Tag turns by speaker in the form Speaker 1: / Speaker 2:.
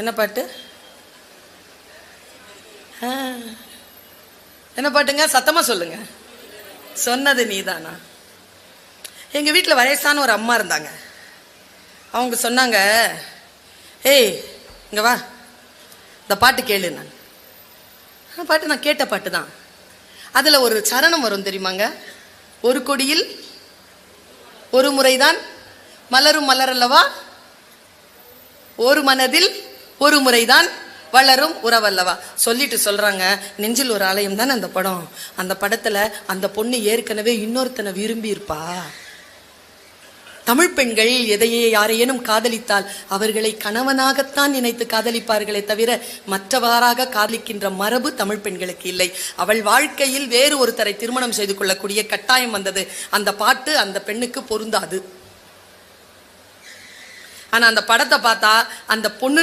Speaker 1: என்ன பாட்டு? என்ன பாட்டுங்க? சத்தமாக சொல்லுங்க. சொன்னது நீதானா? எங்கள் வீட்டில் வயசான ஒரு அம்மா இருந்தாங்க. அவங்க சொன்னாங்க ஏய் இங்கே வா. இந்த பாட்டு கேளு நான். பாட்டு நான் கேட்ட பாட்டு தான். அதில் ஒரு சரணம் வரும் தெரியுமாங்க? ஒரு கொடியில் ஒரு முறைதான் மலரும் மலரல்லவா? ஒரு மனதில் ஒரு முறைதான் வளரும் உறவல்லவா. சொல்லிட்டு சொல்றாங்க நெஞ்சில் ஒரு ஆலயம் தானே அந்த படம். அந்த படத்துல அந்த பொண்ணு ஏற்கனவே இன்னொருத்தனை விரும்பி இருப்பா தமிழ் பெண்கள் எதையே யாரையேனும் காதலித்தால் அவர்களை கணவனாகத்தான் நினைத்து காதலிப்பார்களே தவிர மற்றவாறாக காதலிக்கின்ற மரபு தமிழ் பெண்களுக்கு இல்லை. அவள் வாழ்க்கையில் வேறு ஒருத்தரை திருமணம் செய்து கொள்ளக்கூடிய கட்டாயம் வந்தது. அந்த பாட்டு அந்த பெண்ணுக்கு பொருந்தாது. ஆனா அந்த படத்தை பார்த்தா அந்த பொண்ணு